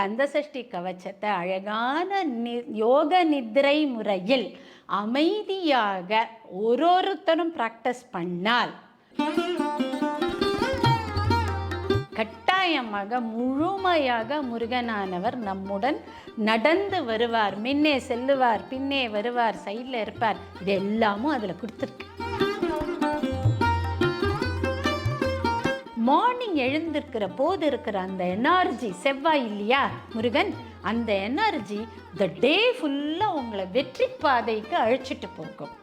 கந்தசஷ்டி கவச்சத்தை அழகான நி யோக நிதிரை முறையில் அமைதியாக ஒரு ஒருத்தரும் ப்ராக்டிஸ் பண்ணால் கட்டாயமாக முழுமையாக முருகனானவர் நம்முடன் நடந்து வருவார். முன்னே செல்லுவார் பின்னே வருவார் சைடில் இருப்பார். இது எல்லாமும் அதில் கொடுத்துருக்கு. மார்னிங் எழுந்திருக்கிற போது இருக்கிற அந்த எனர்ஜி செவ்வாய் இல்லையா? முருகன் அந்த எனர்ஜி த டே ஃபுல்லாக உங்களை வெற்றி பாதைக்கு அழைச்சிட்டு போகும்.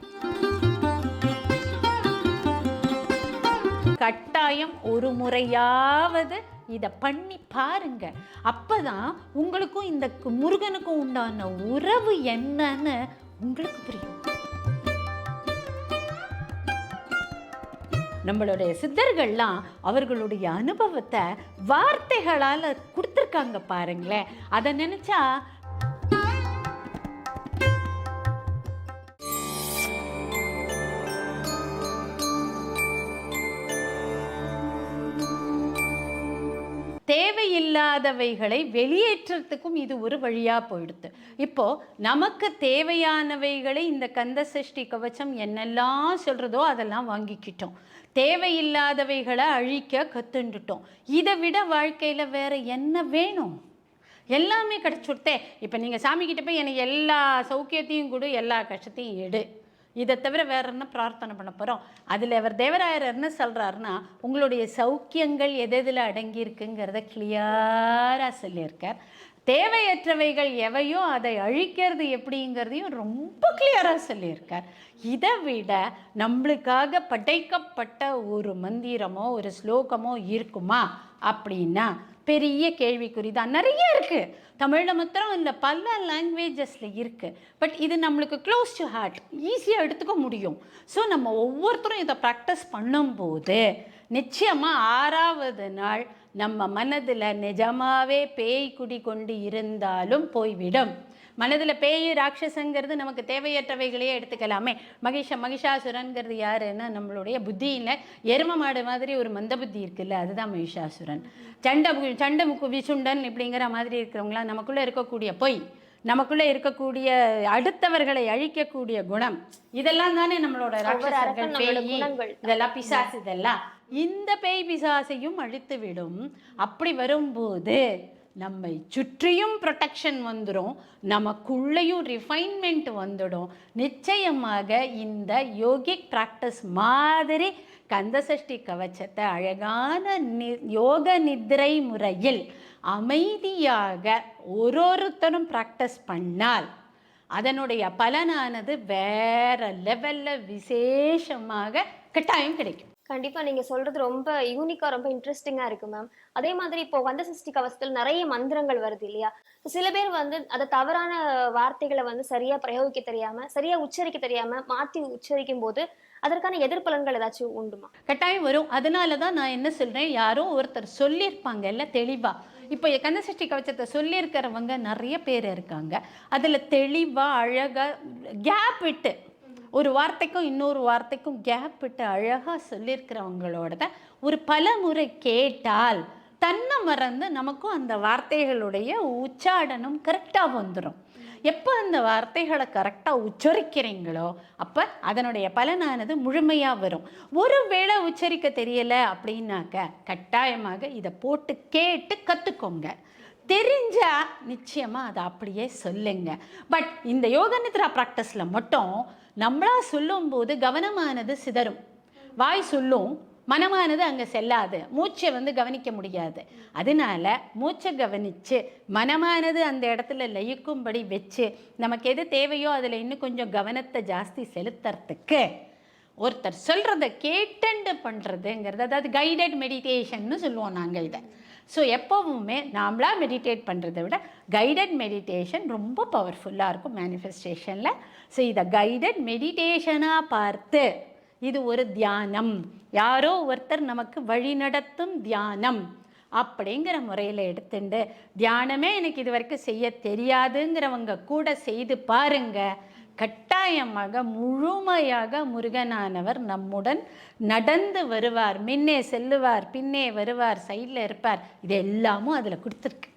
கட்டாயம் ஒரு முறையாவது இதை பண்ணி பாருங்க. அப்பதான் உங்களுக்கும் இந்த முருகனுக்கும் உண்டான உறவு என்னன்னு உங்களுக்கு புரியும். நம்மளுடைய சித்தர்கள்லாம் அவர்களுடைய அனுபவத்தை வார்த்தைகளால் கொடுத்துருக்காங்க பாருங்களேன். அதை நினச்சா தேவையில்லாதவைகளை வெளியேற்றத்துக்கும் இது ஒரு வழியாக போயிடுது இப்போ நமக்கு தேவையானவைகளை இந்த கந்த சஷ்டி கவச்சம் என்னெல்லாம் சொல்கிறதோ அதெல்லாம் வாங்கிக்கிட்டோம். தேவையில்லாதவைகளை அழிக்க கற்றுண்டுட்டோம் இதை விட வாழ்க்கையில் வேறு என்ன வேணும்? எல்லாமே கிடச்சுடுத்தே. இப்போ நீங்கள் சாமிக்கிட்ட போய் எனக்கு எல்லா சௌக்கியத்தையும் கொடு எல்லா கஷ்டத்தையும் எடு. இதை தவிர வேற என்ன பிரார்த்தனை பண்ண போகிறோம் அதில் அவர் தேவராயர் என்ன சொல்கிறாருன்னா உங்களுடைய சௌக்கியங்கள் எது எதில் அடங்கியிருக்குங்கிறத கிளியராக சொல்லியிருக்கார். தேவையற்றவைகள் எவையோ அதை அழிக்கிறது எப்படிங்கிறதையும் ரொம்ப கிளியராக சொல்லியிருக்கார். இதை விட நம்மளுக்காக படைக்கப்பட்ட ஒரு மந்திரமோ ஒரு ஸ்லோகமோ இருக்குமா அப்படின்னா பெரிய கேள்விக்குறி தான். நிறைய இருக்குது தமிழில் மாத்திரம் இல்லை பல லாங்குவேஜஸில் இருக்குது பட் இது நம்மளுக்கு க்ளோஸ் டு ஹார்ட் ஈஸியாக எடுத்துக்க முடியும். ஸோ நம்ம ஒவ்வொருத்தரும் இதை ப்ராக்டிஸ் பண்ணும்போது நிச்சயமாக ஆறாவது நாள் நம்ம மனதில் நிஜமாவே பேய் குடி கொண்டு இருந்தாலும் போய்விடும். மனதில் பேய் ராட்சசங்கிறது நமக்கு தேவையற்றவைகளையே எடுத்துக்கலாமே. மகிஷ மகிஷாசுரன்கிறது யாருன்னா நம்மளுடைய புத்தியில் எரும மாடு மாதிரி ஒரு மந்த புத்தி இருக்குல்ல அதுதான் மகிஷாசுரன். சண்ட சண்ட விசுண்டன் இப்படிங்கிற மாதிரி இருக்கிறவங்களாம் நமக்குள்ளே இருக்கக்கூடிய பொய் நமக்குள்ளே இருக்கக்கூடிய அடுத்தவர்களை அழிக்கக்கூடிய குணம் இதெல்லாம் தானே நம்மளோட ராட்சசர்கள். இதெல்லாம் பிசாசு இதெல்லாம். இந்த பேய் பிசாசையும் அழித்துவிடும். அப்படி வரும்போது நம்மை சுற்றியும் ப்ரொடெக்ஷன் வந்துடும் நமக்குள்ளேயும் ரிஃபைன்மெண்ட் வந்துடும். நிச்சயமாக இந்த யோகிக் ப்ராக்டிஸ் மாதிரி கந்தசஷ்டி கவச்சத்தை அழகான நி யோக நிதிரை முறையில் அமைதியாக ஒரு ஒருத்தரும் ப்ராக்டிஸ் பண்ணால் அதனுடைய பலனானது வேற லெவலில் விசேஷமாக கட்டாயம் கிடைக்கும். கண்டிப்பா நீங்க சொல்றது ரொம்ப யூனிக்கா ரொம்ப இன்ட்ரெஸ்டிங்கா இருக்கு மேம் அதே மாதிரி இப்போ வந்த சஷ்டி கவசத்தில் நிறைய மந்திரங்கள் வருது இல்லையா? சில பேர் வந்து அதை தவறான வார்த்தைகளை வந்து சரியா பிரயோகிக்க தெரியாம சரியா உச்சரிக்க தெரியாம மாத்தி உச்சரிக்கும் போது அதற்கான எதிர்பலன்கள் ஏதாச்சும் உண்டுமா? கட்டாயம் வரும். அதனால தான் நான் என்ன சொல்கிறேன் யாரோ ஒருத்தர் சொல்லியிருப்பாங்கல்ல தெளிவாக இப்போ கந்தசஷ்டி கவச்சத்தை சொல்லியிருக்கிறவங்க நிறைய பேர் இருக்காங்க. அதில் தெளிவாக அழகாக கேப் விட்டு ஒரு வார்த்தைக்கும் இன்னொரு வார்த்தைக்கும் கேப் விட்டு அழகாக சொல்லியிருக்கிறவங்களோட ஒரு பல முறை கேட்டால் தன்னை மறந்து நமக்கும் அந்த வார்த்தைகளுடைய உச்சாடனம் கரெக்டாக வந்துடும் எப்போ அந்த வார்த்தைகளை கரெக்டாக உச்சரிக்கிறீங்களோ அப்போ அதனுடைய பலனானது முழுமையாக வரும். ஒரு வேளை உச்சரிக்க தெரியலை அப்படின்னாக்க கட்டாயமாக இதை போட்டு கேட்டு கற்றுக்கோங்க தெரிஞ்சால் நிச்சயமாக அதை அப்படியே சொல்லுங்க. பட் இந்த யோக நித்ரா ப்ராக்டிஸில் மட்டும் நம்மளாக சொல்லும்போது கவனமானது சிதறும். வாய் சொல்லும் மனமானது அங்கே செல்லாது. மூச்சை வந்து கவனிக்க முடியாது. அதனால மூச்சை கவனித்து மனமானது அந்த இடத்துல லயிக்கும்படி வச்சு நமக்கு எது தேவையோ அதில் இன்னும் கொஞ்சம் கவனத்தை ஜாஸ்தி செலுத்துறதுக்கு ஒருத்தர் சொல்கிறத கேட்டண்டு பண்ணுறதுங்கிறது அதாவது கைடட் மெடிடேஷன்னு சொல்லுவோம் நாங்கள் இதை. ஸோ எப்போவுமே நாமளா மெடிடேட் பண்ணுறதை விட கைடட் மெடிடேஷன் ரொம்ப பவர்ஃபுல்லாக இருக்கும் மேனிஃபெஸ்டேஷனில் ஸோ இதை கைடட் மெடிடேஷனாக பார்த்து இது ஒரு தியானம். யாரோ ஒருத்தர் நமக்கு வழிநடத்தும் தியானம் அப்படிங்கிற முறையில் எடுத்துண்டு தியானமே எனக்கு இது வரைக்கும் செய்ய தெரியாதுங்கிறவங்க கூட செய்து பாருங்கள் கட்டாயமாக முழுமையாக முருகனானவர் நம்முடன் நடந்து வருவார். முன்னே செல்லுவார் பின்னே வருவார் சைடில் இருப்பார். இது எல்லாமும் அதில் கொடுத்துருக்கு.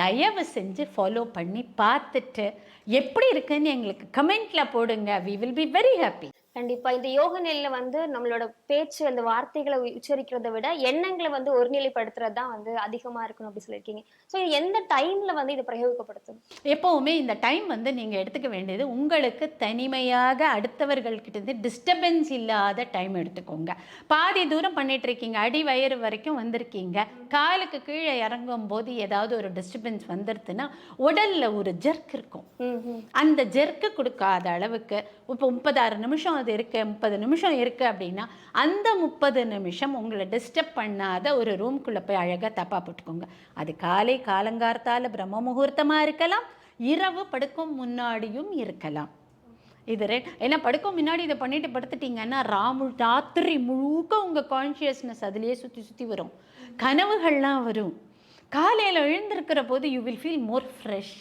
தயவு செஞ்சு ஃபாலோ பண்ணி பார்த்துட்டு எப்படி இருக்குன்னு எங்களுக்கு கமெண்ட்ல போடுங்க. We will be very happy கண்டிப்பா. இந்த யோக நிலையில வந்து நம்மளோட பேச்சு அந்த வார்த்தைகளை உச்சரிக்கிறதை விட எண்ணங்களை வந்து ஒருநிலைப்படுத்துறது தான் வந்து அதிகமா இருக்கணும் அப்படி சொல்லியிருக்கீங்க. ஸோ எந்த டைம்ல வந்து இதை பிரயோகப்படுத்தணும் எப்போவுமே இந்த டைம் வந்து நீங்கள் எடுத்துக்க வேண்டியது உங்களுக்கு தனிமையாக அடுத்தவர்கள்கிட்ட இருந்து டிஸ்டர்பன்ஸ் இல்லாத டைம் எடுத்துக்கோங்க. பாதி தூரம் பண்ணிட்டு இருக்கீங்க அடி வயிறு வரைக்கும் வந்திருக்கீங்க. காலுக்கு கீழே இறங்கும் போது ஏதாவது ஒரு டிஸ்டர்பன்ஸ் வந்துடுதுன்னா உடல்ல ஒரு ஜெர்க் இருக்கும். அந்த ஜெர்க்கு கொடுக்காத அளவுக்கு இப்போ முப்பதாறு நிமிஷம் ஏதாவது இருக்கு முப்பது நிமிஷம் இருக்கு அப்படின்னா அந்த முப்பது நிமிஷம் உங்களை டிஸ்டர்ப் பண்ணாத ஒரு ரூம்குள்ளே போய் அழகாக தப்பா போட்டுக்கோங்க. அது காலை காலங்கார்த்தால பிரம்ம முகூர்த்தமாக இருக்கலாம் இரவு படுக்கும் முன்னாடியும் இருக்கலாம். இது ரெ ஏன்னா படுக்கும் முன்னாடி இதை பண்ணிட்டு படுத்துட்டீங்கன்னா ராமு ராத்திரி முழுக்க உங்கள் கான்ஷியஸ்னஸ் அதுலேயே சுற்றி சுற்றி வரும். கனவுகள்லாம் வரும். காலையில் எழுந்திருக்கிற போது you will feel more fresh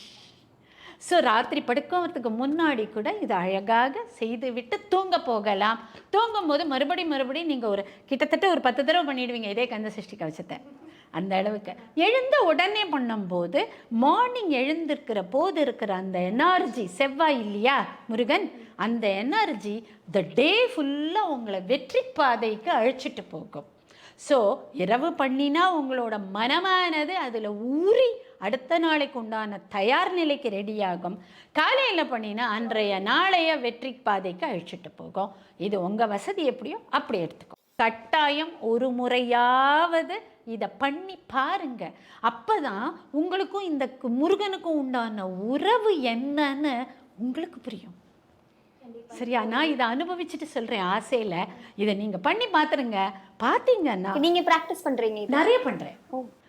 so ராத்திரி படுக்கிறதுக்கு முன்னாடி கூட இது அழகாக செய்து விட்டு தூங்க போகலாம். தூங்கும் போது மறுபடியும் மறுபடியும் நீங்கள் ஒரு கிட்டத்தட்ட ஒரு பத்து தடவை பண்ணிடுவீங்க இதே கந்த சஷ்டி கவசத்தை. அந்த அளவுக்கு. எழுந்த உடனே பண்ணும்போது மார்னிங் எழுந்திருக்கிற போது இருக்கிற அந்த எனர்ஜி செவ்வாய் இல்லையா முருகன்? அந்த எனர்ஜி த டே ஃபுல்லாக உங்களை வெற்றி பாதைக்கு அழைச்சிட்டு போகும். ஸோ இரவு பண்ணினா உங்களோட மனமானது அதில் ஊறி அடுத்த நாளைக்கு உண்டான தயார் நிலைக்கு ரெடியாகும். காலையில் பண்ணினா அன்றைய நாளைய வெற்றி பாதைக்கு அழைச்சிட்டு போகும். இது உங்கள் வசதி எப்படியோ அப்படி எடுத்துக்கோ கட்டாயம் ஒரு முறையாவது இதை பண்ணி பாருங்க. அப்பதான் உங்களுக்கும் இந்த முருகனுக்கும் உண்டான உறவு என்னன்னு உங்களுக்கு புரியும். சரியா? நான் இதை அனுபவிச்சுட்டு சொல்றேன் ஆசையில. இதை நீங்க பண்ணி பார்த்துருங்க பார்த்தீங்கன்னா நீங்க பிராக்டிஸ் பண்றீங்க இது? நிறைய. எனக்கு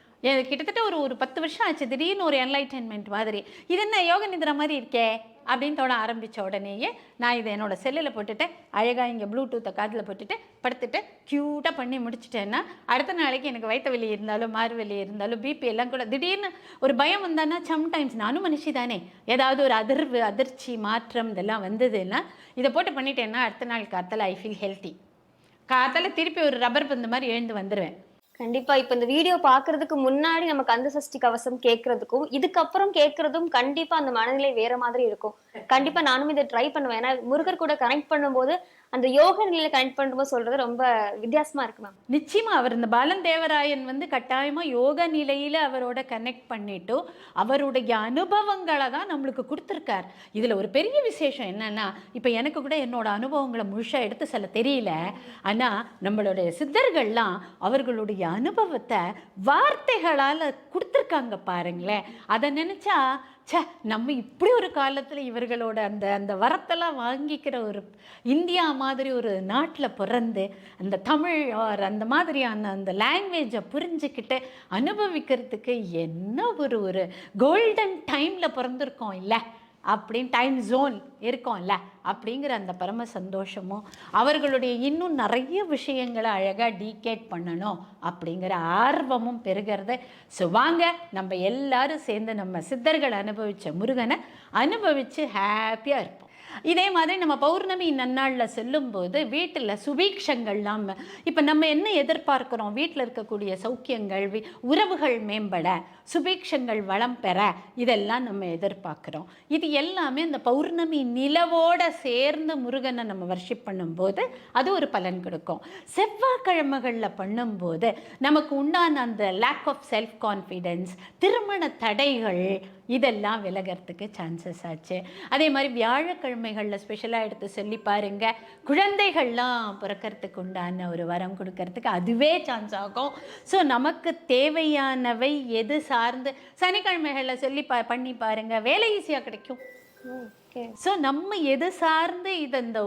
கிட்டத்தட்ட ஒரு ஒரு பத்து வருஷம் ஆச்சு. திடீர்னு ஒரு என்லைட்டன்மெண்ட் மாதிரி. இது என்ன யோக நிதிரா மாதிரி இருக்கே? அப்படின்னு தோட ஆரம்பித்த உடனேயே நான் இதை என்னோட செல்லில் போட்டுட்டு அழகாக இங்கே ப்ளூடூத்தை காதில் போட்டுட்டு படுத்துட்டு க்யூட்டாக பண்ணி முடிச்சிட்டேன்னா அடுத்த நாளைக்கு எனக்கு வயிற்று வலி இருந்தாலும் மாறு வலி இருந்தாலும் பிபி எல்லாம் கூட திடீர்னு ஒரு பயம் வந்தான்னா சம்டைம்ஸ் நானும் மனுஷி தானே. ஏதாவது ஒரு அதிர்வு அதிர்ச்சி மாற்றம் இதெல்லாம் வந்ததுன்னா இதை போட்டு பண்ணிட்டேன்னா அடுத்த நாள் காத்தால் ஐ ஃபீல் ஹெல்த்தி காத்தால் திருப்பி ஒரு ரப்பர் பந்து மாதிரி எழுந்து வந்துடுவேன் கண்டிப்பா. இப்ப இந்த வீடியோ பாக்குறதுக்கு முன்னாடி நம்ம கந்த சஷ்டி கவசம் கேட்கறதுக்கும் இதுக்கப்புறம் கேட்கறதும் கண்டிப்பா அந்த மனநிலை வேற மாதிரி இருக்கும். கண்டிப்பா நானும் இதை ட்ரை பண்ணுவேன். ஏன்னா முருகர் கூட கனெக்ட் பண்ணும்போது அந்த யோக நிலையில கனெக்ட் பண்ணும்போது சொல்றது ரொம்ப வித்தியாசமா இருக்கு மேம் நிச்சயமா அவர் இந்த பாலன் தேவராயன் வந்து கட்டாயமா யோக நிலையில அவரோட கனெக்ட் பண்ணிட்டு அவருடைய அனுபவங்களை தான் நம்மளுக்கு கொடுத்துருக்கார். இதுல ஒரு பெரிய விசேஷம் என்னன்னா இப்போ எனக்கு கூட என்னோட அனுபவங்களை முழுசா எடுத்து சொல்ல தெரியல. ஆனா நம்மளுடைய சித்தர்கள்லாம் அவர்களுடைய அனுபவத்தை வார்த்தைகளால கொடுத்துருக்காங்க பாருங்களேன். அதை நினைச்சா ச்சே நம்ம இப்படி ஒரு காலத்தில் இவர்களோட அந்த அந்த வரத்தெல்லாம் வாங்கிக்கிற ஒரு இந்தியா மாதிரி ஒரு நாட்டில் பிறந்து அந்த தமிழ் ஆர் அந்த மாதிரியான அந்த லாங்குவேஜை புரிஞ்சுக்கிட்டு அனுபவிக்கிறதுக்கு என்ன ஒரு ஒரு கோல்டன் டைமில் பிறந்திருக்கோம் இல்லை? அப்படின்னு டைம் ஜோன் இருக்கோம்ல அப்படிங்கிற அந்த பரம சந்தோஷமும் அவர்களுடைய இன்னும் நிறைய விஷயங்களை அழகாக டீகேட் பண்ணணும் அப்படிங்கிற ஆர்வமும் பெருகிறது. ஸோ வாங்க நம்ம எல்லாரும் சேர்ந்து நம்ம சித்தர்கள் அனுபவித்த முருகனை அனுபவித்து ஹாப்பியாக இருப்போம். இதே மாதிரி நம்ம பௌர்ணமி நன்னாளில் செல்லும்போது வீட்டில் சுபீக்ஷங்கள்லாம் இப்போ நம்ம என்ன எதிர்பார்க்குறோம்? வீட்டில் இருக்கக்கூடிய சௌக்கியங்கள் வி- உறவுகள் மேம்பட சுபீக்ஷங்கள் வளம் பெற இதெல்லாம் நம்ம எதிர்பார்க்குறோம். இது எல்லாமே இந்த பௌர்ணமி நிலவோட சேர்ந்து முருகனை நம்ம வர்ஷிப் பண்ணும்போது அது ஒரு பலன் கொடுக்கும். செவ்வாய்க்கிழமைகளில் பண்ணும்போது நமக்கு உண்டான அந்த லேக் ஆஃப் செல்ஃப் கான்ஃபிடென்ஸ் திருமண தடைகள் இதெல்லாம் விலகிறதுக்கு சான்சஸ் ஆச்சு. அதே மாதிரி வியாழக்கிழமைகளில் ஸ்பெஷலாக எடுத்து சொல்லி பாருங்க. குழந்தைகள்லாம் பிறக்கறதுக்கு உண்டான ஒரு வரம் கொடுக்கறதுக்கு அதுவே சான்ஸ் ஆகும். ஸோ நமக்கு தேவையானவை எது சார்ந்து சனிக்கிழமைகளில் சொல்லி பா பண்ணி பாருங்க. வேலை ஈஸியாக கிடைக்கும். ஓகே ஸோ நம்ம எது சார்ந்து இது இந்த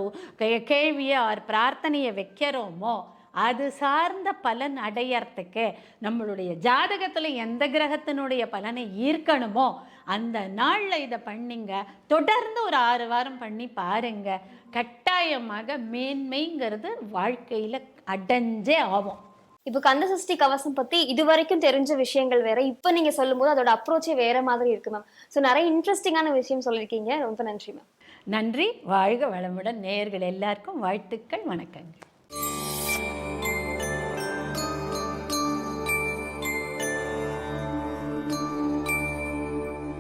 கேள்வியை ஆர் பிரார்த்தனையை வைக்கிறோமோ அது சார்ந்த பலன் அடையறதுக்கு நம்மளுடைய ஜாதகத்தில் எந்த கிரகத்தினுடைய பலனை ஈர்க்கணுமோ அந்த நாளில் இதை பண்ணிங்க. தொடர்ந்து ஒரு ஆறு வாரம் பண்ணி பாருங்க. கட்டாயமாக மேன்மைங்கிறது வாழ்க்கையில் அடைஞ்சே ஆகும். இப்போ கந்த சஷ்டி கவசம் பத்தி இது வரைக்கும் தெரிஞ்ச விஷயங்கள் வேற. இப்போ நீங்க சொல்லும்போது அதோட அப்ரோச்சே வேற மாதிரி இருக்கு மேம் ஸோ நிறைய இன்ட்ரெஸ்டிங்கான விஷயம் சொல்லியிருக்கீங்க. ரொம்ப நன்றி மேம் நன்றி. வாழ்க வளமுடன் நேயர்கள் எல்லாருக்கும் வாழ்த்துக்கள் வணக்கங்கள்.